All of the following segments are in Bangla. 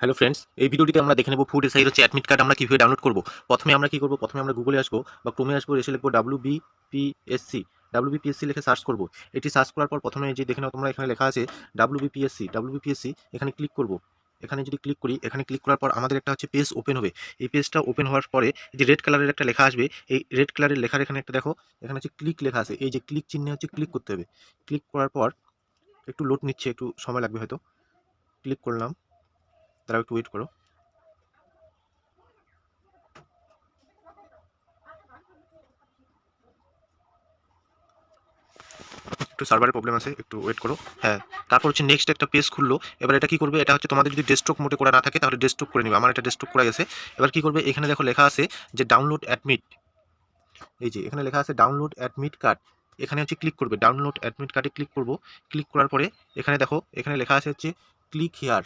হ্যালো ফ্রেন্ডস এই ভিডিওটিতে আমরা দেখে নেব ফুড এসআই হচ্ছে অ্যাডমিট কার্ড আমরা কীভাবে ডাউনলোড করব। প্রথমে আমরা কী করব? প্রথমে আমরা গুগলে আসব বা ক্রমে আসব, এসে লিখব ডাব্লিউ বিপিএসসি ডাব্লিউ বিপিএসসি লিখে সার্চ করব। এটি সার্চ করার পর প্রথমে যে দেখে নাও তোমরা এখানে লেখা আছে ডাব্লিউ বিপিএসসি ডাব্লিউ বিপিএসসি এখানে ক্লিক করব। এখানে যদি ক্লিক করি, এখানে ক্লিক করার পর আমাদের একটা হচ্ছে পেজ ওপেন হবে। এই পেজটা ওপেন হওয়ার পরে যে রেড কালারের একটা লেখা আসবে, এই রেড কালারের লেখার এখানে একটা দেখো, এখানে হচ্ছে ক্লিক লেখা আছে। এই যে ক্লিক চিহ্নে হচ্ছে ক্লিক করতে হবে। ক্লিক করার পর একটু লোড নিচ্ছে, একটু সময় লাগবে হয়তো। ক্লিক করলাম। তারা একটু ওয়েট করো। একটু সার্ভারের প্রবলেম আছে, একটু ওয়েট করো। হ্যাঁ তারপর হচ্ছে নেক্সট একটা পেজ খুললো। এবার এটা কি করবে? এটা হচ্ছে তোমাদের যদি ডেস্কটপ মোটে করা না থাকে, তাহলে ডেস্কটপ করে নিবে। আমার এটা ডেস্কটপ করা গেছে। এবার কি করবে? এখানে দেখো লেখা আছে যে ডাউনলোড অ্যাডমিট এই যে, এখানে লেখা আছে ডাউনলোড অ্যাডমিট কার্ড এখানে হচ্ছে ক্লিক করবে। ডাউনলোড অ্যাডমিট কার্ডে ক্লিক করব। ক্লিক করার পরে এখানে দেখো, এখানে লেখা আছে হচ্ছে ক্লিক হেয়ার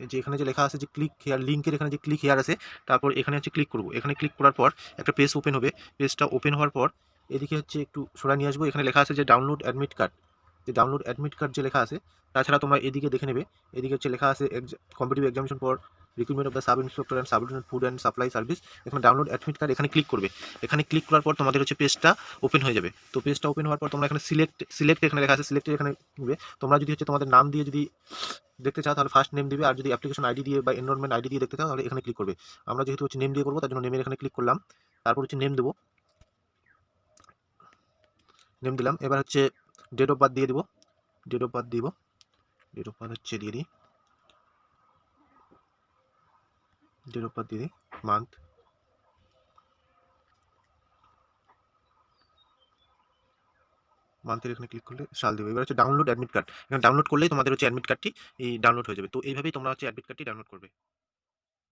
যে এখানে যে লেখা আছে যে ক্লিক হেয়ার লিঙ্কের এখানে যে ক্লিক হেয়ার আছে, তারপর এখানে হচ্ছে ক্লিক করব। এখানে ক্লিক করার পর একটা পেজ ওপেন হবে। পেজটা ওপেন হওয়ার পর এদিকে হচ্ছে একটু সরা নিয়ে আসব। এখানে লেখা আছে যে ডাউনলোড অ্যাডমিট কার্ড যে ডাউনলোড অ্যাডমিট কার্ড যে লেখা আছে, তাছাড়া তোমরা এদিকে দেখে নেবে। এদিকে হচ্ছে লেখা আছে competitive examination for recruitment of the sub inspector and sub food and supply service এখানে ডাউনলোড অ্যাডমিট কার্ড এখানে ক্লিক করবে। এখানে ক্লিক করার পর তোমাদের হচ্ছে পেজটা ওপেন হয়ে যাবে। তো পেজটা ওপেন হওয়ার পর তোমরা এখানে সিলেক্ট সিলেক্ট এখানে লেখা আছে সিলেক্টেড এখানে নেবে। তোমরা যদি হচ্ছে তোমাদের নাম দিয়ে যদি দেখতে চাও, তাহলে ফার্স্ট নেম দিবে। আর যদি অ্যাপ্লিকেশন আইডি দিয়ে বা এনরোলমেন্ট আইডি দিয়ে দেখতে চাও, তাহলে এখানে ক্লিক করবে। আমরা যেহেতু হচ্ছে নেম দিয়ে করব, তার জন্য নেমের এখানে ক্লিক করলাম। তারপর হচ্ছে নেম দেবো। নেম দিলাম। এবার হচ্ছে ডেট অফ বার্থ দিয়ে দেবো। ডেট অফ বার্থ দিব। ডেট অফ বার্থ হচ্ছে দিয়ে দিই। বার্থ দিয়ে দিই মান্থ মান্থের এখানে ক্লিক করলে সাল দেবে। এবার হচ্ছে ডাউনলোড অ্যাডমিট কার্ড এখানে ডাউনলোড করলেই তোমাদের হচ্ছে অ্যাডমিট কার্ডটি ডাউনলোড হয়ে যাবে। তো এইভাবেই তোমরা হচ্ছে অ্যাডমিট কার্ডটি ডাউনলোড করবে।